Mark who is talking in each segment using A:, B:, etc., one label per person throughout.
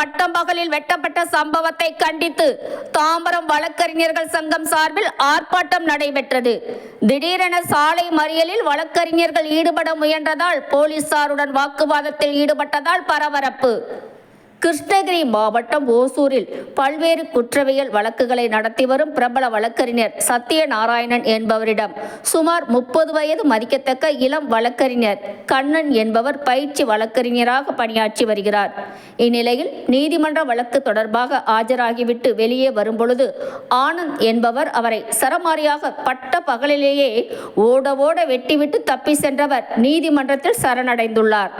A: பட்டம் பட்டம்பகலில் வெட்டப்பட்ட சம்பவத்தை கண்டித்து தாம்பரம் வழக்கறிஞர்கள் சங்கம் சார்பில் ஆர்ப்பாட்டம் நடைபெற்றது. திடீரென சாலை மறியலில் வழக்கறிஞர்கள் ஈடுபட முயன்றதால் போலீசாருடன் வாக்குவாதத்தில் ஈடுபட்டதால் பரபரப்பு. கிருஷ்ணகிரி மாவட்டம் ஓசூரில் பல்வேறு குற்றவியல் வழக்குகளை நடத்தி வரும் பிரபல வழக்கறிஞர் சத்யநாராயணன் என்பவரிடம் சுமார் முப்பது வயது மதிக்கத்தக்க இளம் வழக்கறிஞர் கண்ணன் என்பவர் பயிற்சி வழக்கறிஞராக பணியாற்றி வருகிறார். இந்நிலையில் நீதிமன்ற வழக்கு தொடர்பாக ஆஜராகிவிட்டு வெளியே வரும்பொழுது ஆனந்த் என்பவர் அவரை சரமாரியாக பட்ட பகலிலேயே ஓட ஓட வெட்டிவிட்டு தப்பி சென்றவர் நீதிமன்றத்தில் சரணடைந்துள்ளார்.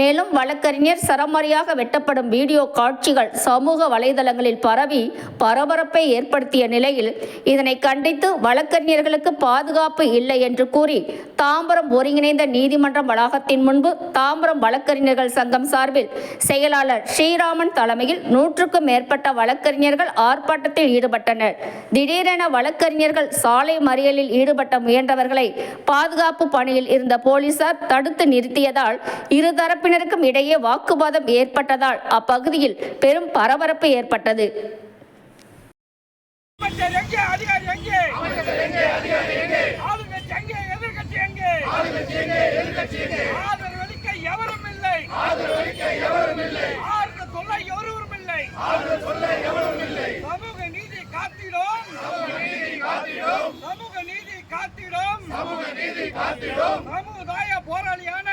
A: மேலும் வழக்கறிஞர் சரமாரியாக வெட்டப்படும் வீடு வீடியோ காட்சிகள் சமூக வலைதளங்களில் பரவி பரபரப்பை ஏற்படுத்திய நிலையில் இதனை கண்டித்து வழக்கறிஞர்களுக்கு பாதுகாப்பு இல்லை என்று கூறி தாம்பரம் ஒருங்கிணைந்த நீதிமன்றம் வளாகத்தின் முன்பு தாம்பரம் வழக்கறிஞர்கள் சங்கம் சார்பில் செயலாளர் ஸ்ரீராமன் தலைமையில் நூற்றுக்கும் மேற்பட்ட வழக்கறிஞர்கள் ஆர்ப்பாட்டத்தில் ஈடுபட்டனர். திடீரென வழக்கறிஞர்கள் சாலை மறியலில் ஈடுபட்ட முயன்றவர்களை பாதுகாப்பு பணியில் இருந்த போலீசார் தடுத்து நிறுத்தியதால் இருதரப்பினருக்கும் இடையே வாக்குவாதம் ஏற்பட்டதால் அப்பகுதியில் பெரும் பரபரப்பு ஏற்பட்டது.
B: அமைச்சர் எவரும் இல்லை சொல்ல சமூக நீதி காத்திடும். சமூக நீதி காத்திடும் சமுதாய போராளியான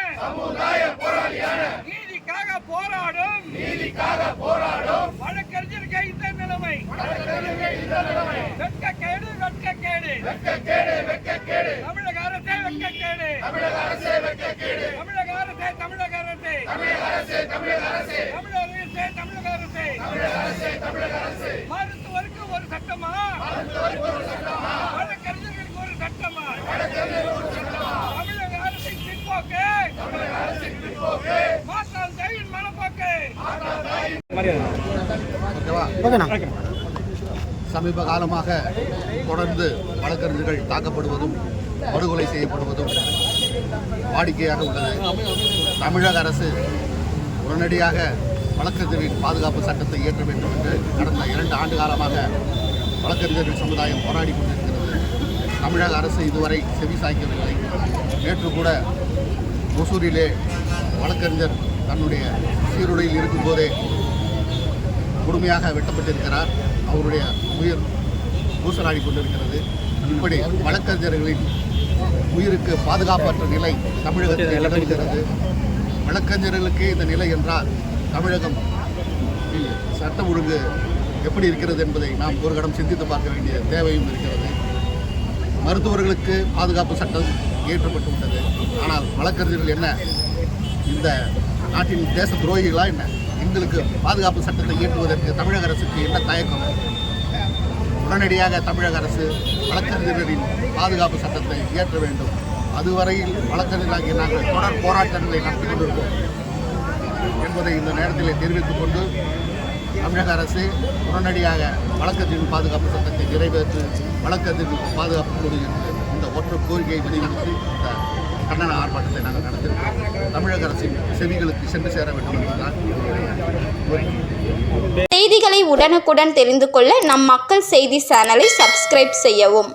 B: நீதிக்காக போராடும் வழக்கறிஞருக்கு இந்த நிலைமை வெட்கக்கேடு வெட்கக்கேடு தமிழக அரசே வெட்கக்கேடு தமிழக அரசே தமிழக அரசே தமிழக அரசே. தமிழக அரசே மருத்துவருக்கு ஒரு சட்டமா? வழக்கறிஞர்களுக்கு ஒரு சட்டமா? தமிழக அரசின் பின்போக்கு மாற்றால் தேவியின் மனப்போக்கு.
C: சமீப காலமாக தொடர்ந்து வழக்கறிஞர்கள் தாக்கப்படுவதும் படுகொலை செய்யப்படுவதும் வாடிக்கையாக உள்ளது தமிழக அரசு உடனடியாக வழக்கறிஞரின் பாதுகாப்பு சட்டத்தை இயற்ற வேண்டும் என்று கடந்த இரண்டு ஆண்டு காலமாக வழக்கறிஞர்கள் சமுதாயம் போராடி கொண்டிருக்கிறது. தமிழக அரசு இதுவரை செவி சாய்க்கவில்லை நேற்று கூட ஒசூரிலே வழக்கறிஞர் தன்னுடைய சீருடையில் இருக்கும்போதே கொடுமையாக வெட்டப்பட்டிருக்கிறார். அவருடைய உயிர் பூசலாடி கொண்டிருக்கிறது. இப்படி வழக்கறிஞர்களின் உயிருக்கு பாதுகாப்பற்ற நிலை தமிழகத்தில் நிலவுகிறது. வழக்கறிஞர்களுக்கு இந்த நிலை என்றால் தமிழகம் சட்டம் ஒழுங்கு எப்படி இருக்கிறது என்பதை நாம் ஒரு கடம் சிந்தித்து பார்க்க வேண்டிய தேவையும் இருக்கிறது. மருத்துவர்களுக்கு பாதுகாப்பு சட்டம் இயற்றப்பட்டு விட்டது. ஆனால் வழக்கறிஞர்கள் என்ன? இந்த நாட்டின் தேச துரோகிகளா என்ன? எங்களுக்கு பாதுகாப்பு சட்டத்தை இயற்றுவதற்கு தமிழக அரசுக்கு என்ன தயக்கம்? உடனடியாக தமிழக அரசு வழக்கறிஞர்களின் பாதுகாப்பு சட்டத்தை இயற்ற வேண்டும். அதுவரையில் வழக்கறிஞராகிய நாங்கள் தொடர் போராட்டங்களை நடத்தி கொண்டிருக்கோம் என்பதை இந்த நேரத்தில் தெரிவித்துக் கொண்டு தமிழக அரசு உடனடியாக வழக்கத்தின் பாதுகாப்பு சட்டத்தை நிறைவேற்றி வழக்கத்தின் பாதுகாப்பு கொடு என்று இந்த ஒற்றை கோரிக்கையை வலியுறுத்தி இந்த கண்டன ஆர்ப்பாட்டத்தை நாங்கள் நடத்திருக்கிறோம். தமிழக அரசின் செவிகளுக்கு சென்று சேர வேண்டும் என்பதுதான்
D: செய்திகளை உடனுக்குடன் தெரிந்து கொள்ள நம் மக்கள் செய்தி சேனலை சப்ஸ்கிரைப் செய்யவும்.